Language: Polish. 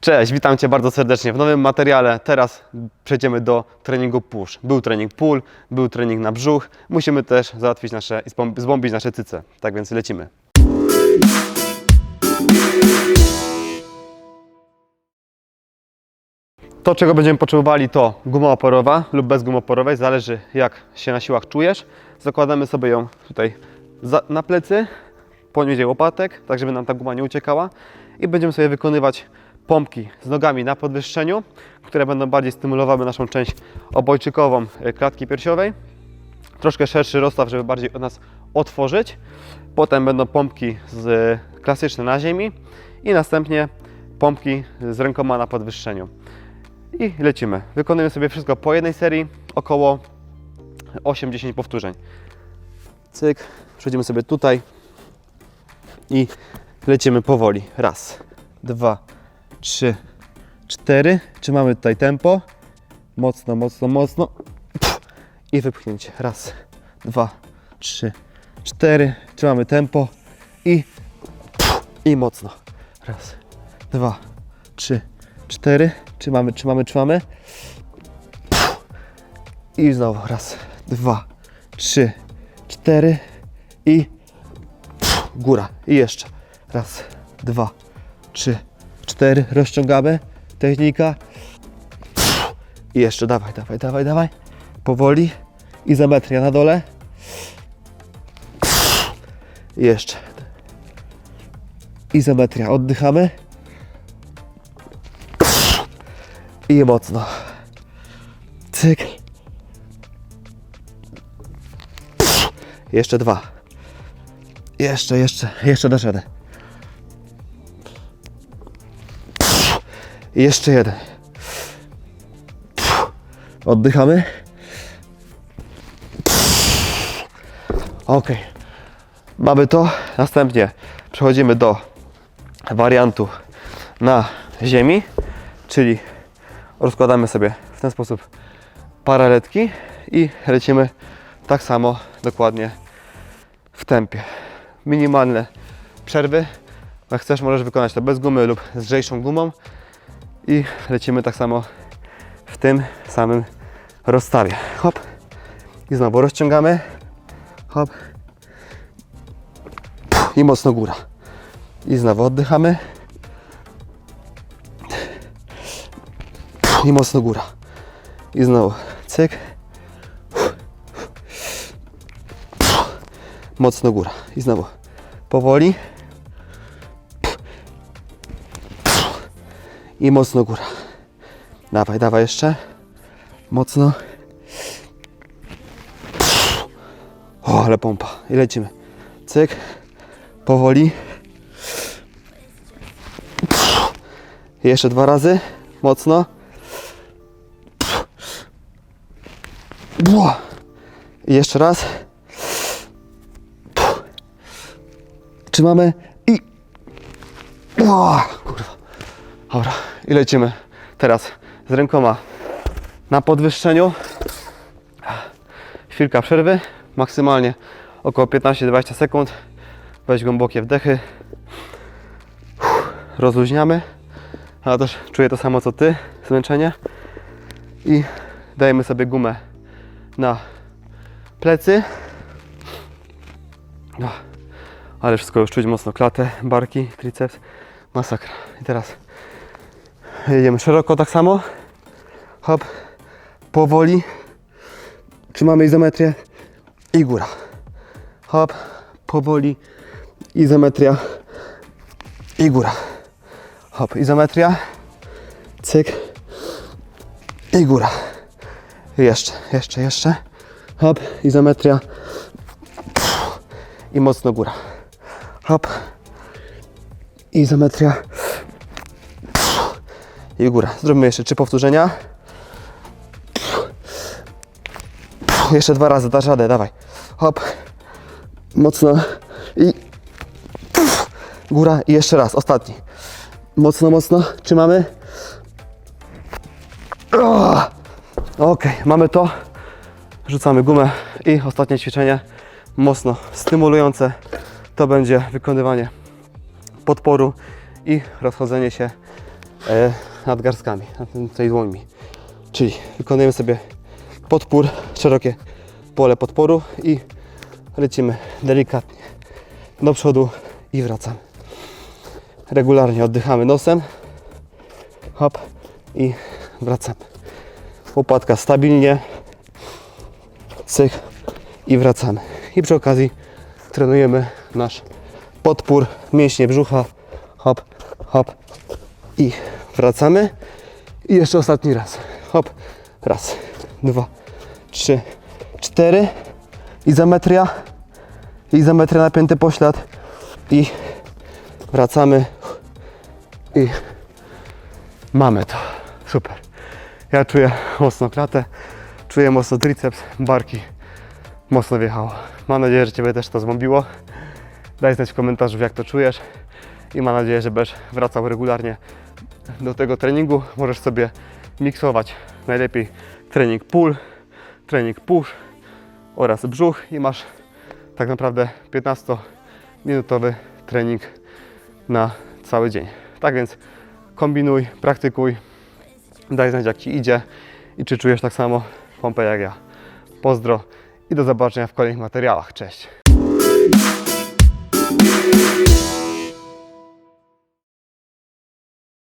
Cześć, witam Cię bardzo serdecznie w nowym materiale. Teraz przejdziemy do treningu push. Był trening pull, był trening na brzuch. Musimy też załatwić nasze i zbom- zbombić nasze cyce. Tak więc lecimy. To, czego będziemy potrzebowali, to guma oporowa lub bez gumy oporowej, zależy jak się na siłach czujesz. Zakładamy sobie ją tutaj na plecy, poniżej łopatek, tak żeby nam ta guma nie uciekała i będziemy sobie wykonywać pompki z nogami na podwyższeniu, które będą bardziej stymulowały naszą część obojczykową e, klatki piersiowej. Troszkę szerszy rozstaw, żeby bardziej nas otworzyć. Potem będą pompki z, klasyczne na ziemi i następnie pompki z rękoma na podwyższeniu. I lecimy. Wykonujemy sobie wszystko po jednej serii, około 8-10 powtórzeń. Cyk, przejdziemy sobie tutaj i lecimy powoli. Raz, dwa, trzy, cztery. Trzymamy tutaj tempo. Mocno, mocno, mocno. I wypchnięcie. Raz, dwa, trzy, cztery. Trzymamy tempo i i mocno. Raz, dwa, trzy, cztery. Trzymamy, trzymamy, trzymamy. I znowu. Raz, dwa, trzy, cztery i góra. I jeszcze. Raz, dwa, trzy, cztery. Rozciągamy. Technika. I jeszcze. Dawaj, dawaj, dawaj, dawaj. Powoli. Izometria na dole. I jeszcze. Izometria. Oddychamy. I mocno. Cyk. Jeszcze dwa. Jeszcze, jeszcze, jeszcze dasz. I Jeszcze jeden. Oddychamy. Ok. Mamy to. Następnie przechodzimy do wariantu na ziemi, czyli rozkładamy sobie w ten sposób paraletki i lecimy tak samo dokładnie w tempie. Minimalne przerwy. Jak chcesz, możesz wykonać to bez gumy lub z lżejszą gumą i lecimy tak samo w tym samym rozstawie. Hop. I znowu rozciągamy. Hop. I mocno góra. I znowu oddychamy. I mocno góra. I znowu cyk. Mocno góra. I znowu powoli. I mocno góra. Dawaj, dawaj jeszcze. Mocno. O, ale pompa. I lecimy. Cyk. Powoli. Jeszcze dwa razy. Mocno. I jeszcze raz. Trzymamy i. Kurwa. Dobra, i lecimy teraz z rękoma na podwyższeniu. Chwilka przerwy, maksymalnie około 15-20 sekund. Weź głębokie wdechy. Rozluźniamy. Ja też czuję to samo co Ty, zmęczenie. I dajemy sobie gumę na plecy. No, ale wszystko już czuć mocno. Klatę, barki, triceps. Masakra. I teraz jedziemy szeroko tak samo. Hop. Powoli. Trzymamy izometrię i góra. Hop. Powoli. Izometria i góra. Hop. Izometria. Cyk. I góra. Jeszcze, jeszcze, jeszcze. Hop. Izometria. I mocno góra. Hop. Izometria i góra. Zrobimy jeszcze trzy powtórzenia. Jeszcze dwa razy, dasz radę, dawaj. Hop. Mocno. I góra i jeszcze raz, ostatni. Mocno, mocno. Trzymamy. Ok, mamy to. Rzucamy gumę i ostatnie ćwiczenie mocno stymulujące. To będzie wykonywanie podporu i rozchodzenie się e, nadgarstkami, nad tutaj dłońmi. Czyli wykonujemy sobie podpór, szerokie pole podporu i lecimy delikatnie do przodu i wracamy. Regularnie oddychamy nosem, hop i wracamy. Łopatka stabilnie, cyk i wracamy. I przy okazji trenujemy nasz podpór, mięśnie brzucha, hop, hop i wracamy. I jeszcze ostatni raz. Hop, raz, dwa, trzy, cztery. Izometria. Izometria napięty poślad. I wracamy. I mamy to. Super. Ja czuję mocno klatę, czuję mocno triceps, barki. Mocno wjechało. Mam nadzieję, że Ciebie też to zmąbiło. Daj znać w komentarzu, jak to czujesz. I mam nadzieję, że będziesz wracał regularnie do tego treningu. Możesz sobie miksować najlepiej trening pull, trening push oraz brzuch i masz tak naprawdę 15-minutowy trening na cały dzień. Tak więc kombinuj, praktykuj, daj znać jak Ci idzie i czy czujesz tak samo pompę jak ja. Pozdro i do zobaczenia w kolejnych materiałach. Cześć!